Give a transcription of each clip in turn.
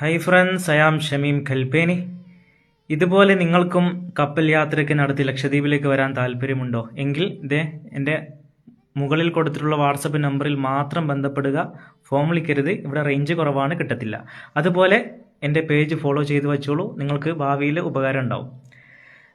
Hi friends I'm Shameem Kalpeni ഇതുപോലെ നിങ്ങൾക്കും കപ്പൽ യാത്രയ്ക്ക് നടത്തി ലക്ഷദ്വീപിലേക്ക് വരാൻ താല്പര്യമുണ്ടോ എങ്കിൽ ഇതേ എന്റെ മുകളിൽ കൊടുത്തിട്ടുള്ള വാട്സപ്പ് നമ്പറിൽ മാത്രം ബന്ധപ്പെടുക. ഫോം വിളിക്കരുത് ഇവിടെ റേഞ്ച് കുറവാണ് കിട്ടത്തില്ല. അതുപോലെ എന്റെ പേജ് ഫോളോ ചെയ്ത് വെച്ചോളൂ നിങ്ങൾക്ക് ഭാവിയിൽ ഉപകാരം ഉണ്ടാവും.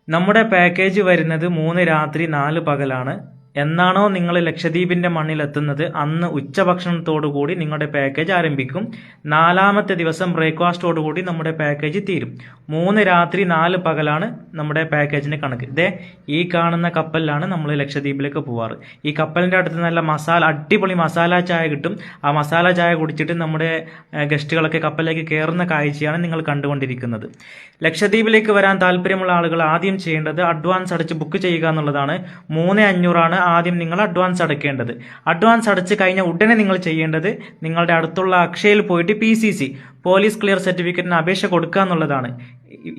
നമ്മുടെ പാക്കേജ് വരുന്നത് മൂന്ന് രാത്രി നാല് പകലാണ്. എന്നാണോ നിങ്ങൾ ലക്ഷദ്വീപിന്റെ മണ്ണിലെത്തുന്നത്? അന്ന് ഉച്ചഭക്ഷണത്തോടുകൂടി നിങ്ങളുടെ പാക്കേജ് ആരംഭിക്കും. നാലാമത്തെ ദിവസം ബ്രേക്ക്ഫാസ്റ്റോടു കൂടി നമ്മുടെ പാക്കേജ് തീരും. മൂന്ന് രാത്രി നാല് പകലാണ് നമ്മുടെ പാക്കേജിന്റെ കണക്ക്. ഇതേ ഈ കാണുന്ന കപ്പലിലാണ് നമ്മൾ ലക്ഷദ്വീപിലേക്ക് പോവാറ്. ഈ കപ്പലിന്റെ അടുത്ത് നല്ല മസാല അടിപൊളി മസാല ചായ കിട്ടും. ആ മസാല ചായ കുടിച്ചിട്ട് നമ്മുടെ ഗസ്റ്റുകളൊക്കെ കപ്പലിലേക്ക് കയറുന്ന കാഴ്ചയാണ് നിങ്ങൾ കണ്ടുകൊണ്ടിരിക്കുന്നത്. ലക്ഷദ്വീപിലേക്ക് വരാൻ താല്പര്യമുള്ള ആളുകൾ ആദ്യം ചെയ്യേണ്ടത് അഡ്വാൻസ് അടച്ച് ബുക്ക് ചെയ്യുക എന്നുള്ളതാണ്. മൂന്ന് അഞ്ഞൂറാണ് ആദ്യം നിങ്ങൾ അഡ്വാൻസ് അടയ്ക്കേണ്ടത് അഡ്വാൻസ് അടച്ച് കഴിഞ്ഞ ഉടനെ നിങ്ങൾ ചെയ്യേണ്ടത് നിങ്ങളുടെ അടുത്തുള്ള അക്ഷയയിൽ പോയിട്ട് P C C police clear സർട്ടിഫിക്കറ്റിന് അപേക്ഷ കൊടുക്കുക എന്നുള്ളതാണ്.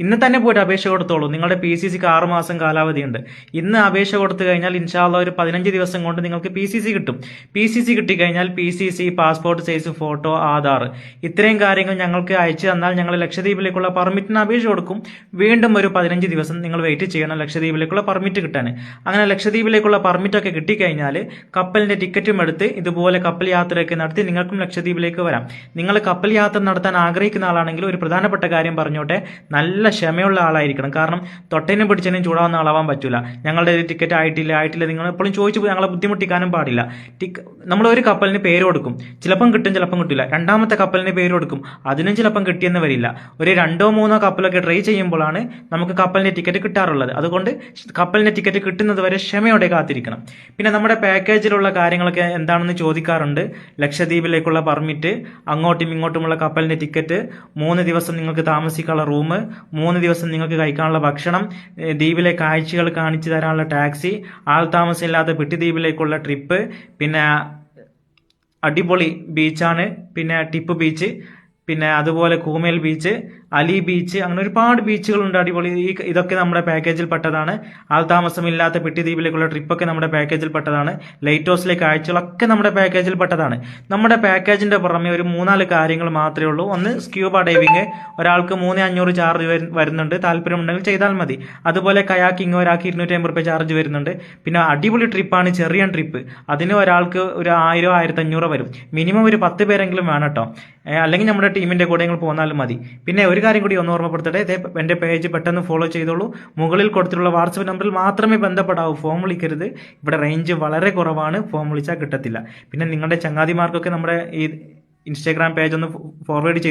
ഇന്ന് തന്നെ പോയിട്ട് അപേക്ഷ കൊടുത്തോളൂ. നിങ്ങളുടെ പി സി സിക്ക് ആറ് മാസം കാലാവധിയുണ്ട്. ഇന്ന് അപേക്ഷ കൊടുത്തു കഴിഞ്ഞാൽ ഇൻഷാല്ല ഒരു പതിനഞ്ച് ദിവസം കൊണ്ട് നിങ്ങൾക്ക് പി സി സി കിട്ടും. പി സി സി കിട്ടിക്കഴിഞ്ഞാൽ P C C passport size photo Aadhaar. ഇത്രയും കാര്യങ്ങൾ ഞങ്ങൾക്ക് അയച്ചു തന്നാൽ ഞങ്ങൾ ലക്ഷദ്വീപിലേക്കുള്ള പെർമിറ്റിന് അപേക്ഷ കൊടുക്കും. വീണ്ടും ഒരു പതിനഞ്ച് ദിവസം നിങ്ങൾ വെയിറ്റ് ചെയ്യണം ലക്ഷദ്വീപിലേക്കുള്ള പെർമിറ്റ് കിട്ടാൻ. അങ്ങനെ ലക്ഷദ്വീപിലേക്കുള്ള പെർമിറ്റൊക്കെ കിട്ടിക്കഴിഞ്ഞാൽ കപ്പലിന്റെ ടിക്കറ്റും എടുത്ത് ഇതുപോലെ കപ്പൽ യാത്രയൊക്കെ നടത്തി നിങ്ങൾക്കും ലക്ഷദ്വീപിലേക്ക് വരാം. നിങ്ങൾ കപ്പൽ യാത്ര നടത്താൻ ആഗ്രഹിക്കുന്ന ആളാണെങ്കിൽ ഒരു പ്രധാനപ്പെട്ട കാര്യം പറഞ്ഞോട്ടെ. നല്ല ക്ഷമയുള്ള ആളായിരിക്കണം. കാരണം തൊട്ടേനും പിടിച്ചതിനും ചൂടാവുന്ന ആളാവാൻ പറ്റില്ല ഞങ്ങളുടെ ടിക്കറ്റ് ആയിട്ടില്ല ആയിട്ടില്ല നിങ്ങൾ എപ്പോഴും ചോദിച്ചു ഞങ്ങളെ ബുദ്ധിമുട്ടിക്കാനും പാടില്ല. ടിക്ക നമ്മൾ ഒരു കപ്പലിന് പേര് കൊടുക്കും. ചിലപ്പം കിട്ടും ചിലപ്പം കിട്ടില്ല രണ്ടാമത്തെ കപ്പലിന് പേര് കൊടുക്കും. അതിനും ചിലപ്പം കിട്ടിയെന്ന് വരില്ല. ഒരു രണ്ടോ മൂന്നോ കപ്പലൊക്കെ ട്രൈ ചെയ്യുമ്പോഴാണ് നമുക്ക് കപ്പലിന്റെ ടിക്കറ്റ് കിട്ടാറുള്ളത്. അതുകൊണ്ട് കപ്പലിന്റെ ടിക്കറ്റ് കിട്ടുന്നത് വരെ ക്ഷമയോടെ കാത്തിരിക്കണം. പിന്നെ നമ്മുടെ പാക്കേജിലുള്ള കാര്യങ്ങളൊക്കെ എന്താണെന്ന് ചോദിക്കാറുണ്ട്. ലക്ഷദ്വീപിലേക്കുള്ള പെർമിറ്റ് അങ്ങോട്ടും ഇങ്ങോട്ടുമുള്ള കപ്പലിന്റെ ടിക്കറ്റ് മൂന്ന് ദിവസം നിങ്ങൾക്ക് താമസിക്കാനുള്ള റൂം മൂന്ന് ദിവസം നിങ്ങൾക്ക് കഴിക്കാനുള്ള ഭക്ഷണം ദ്വീപിലെ കാഴ്ചകൾ കാണിച്ചു തരാനുള്ള ടാക്സി ആൾ താമസമില്ലാത്ത പെട്ടി ദ്വീപിലേക്കുള്ള ട്രിപ്പ് പിന്നെ അടിപൊളി ബീച്ചാണ് പിന്നെ ടിപ്പ് ബീച്ച് പിന്നെ അതുപോലെ കൂമേൽ ബീച്ച് അലി ബീച്ച് അങ്ങനെ ഒരുപാട് ബീച്ചുകളുണ്ട് അടിപൊളി. ഈ ഇതൊക്കെ നമ്മുടെ പാക്കേജിൽ പെട്ടതാണ്. ആൾ താമസമില്ലാത്ത പെട്ടി ദ്വീപിലേക്കുള്ള ട്രിപ്പൊക്കെ നമ്മുടെ പാക്കേജിൽ പെട്ടതാണ്. ലൈറ്റ് ഹൗസിലെ കാഴ്ചകളൊക്കെ നമ്മുടെ പാക്കേജിൽ പെട്ടതാണ്. നമ്മുടെ പാക്കേജിന്റെ പുറമെ ഒരു മൂന്നാൽ കാര്യങ്ങൾ മാത്രമേ ഉള്ളൂ. ഒന്ന് സ്ക്യൂബ ഡൈവിങ് ഒരാൾക്ക് മൂന്ന് അഞ്ഞൂറ് ചാർജ് വരുന്നുണ്ട്. താല്പര്യമുണ്ടെങ്കിൽ ചെയ്താൽ മതി. അതുപോലെ കയാക്കിങ് ഒരാൾക്ക് ഇരുന്നൂറ്റി അമ്പത് രൂപ ചാർജ് വരുന്നുണ്ട്. പിന്നെ അടിപൊളി ട്രിപ്പാണ് ചെറിയ ട്രിപ്പ്. അതിന് ഒരാൾക്ക് ഒരു ആയിരം ആയിരത്തി അഞ്ഞൂറ് വരും. മിനിമം ഒരു പത്ത് പേരെങ്കിലും വേണം കേട്ടോ. അല്ലെങ്കിൽ നമ്മുടെ ടീമിന്റെ കൂടെ നിങ്ങൾ പോന്നാലും മതി. പിന്നെ ഒരു കാര്യം കൂടി ഒന്ന് ഓർമ്മപ്പെടുത്തട്ടെ. ഇതേ എന്റെ പേജ് പെട്ടെന്ന് ഫോളോ ചെയ്തോളൂ. മുകളിൽ കൊടുത്തിട്ടുള്ള വാട്സപ്പ് നമ്പറിൽ മാത്രമേ ബന്ധപ്പെടാവൂ. ഫോം വിളിക്കരുത്. ഇവിടെ റേഞ്ച് വളരെ കുറവാണ്. ഫോം വിളിച്ചാൽ കിട്ടത്തില്ല. പിന്നെ നിങ്ങളുടെ ചങ്ങാതിമാർക്കൊക്കെ നമ്മുടെ ഈ ഇൻസ്റ്റാഗ്രാം പേജ് ഒന്ന് ഫോർവേഡ് ചെയ്ത്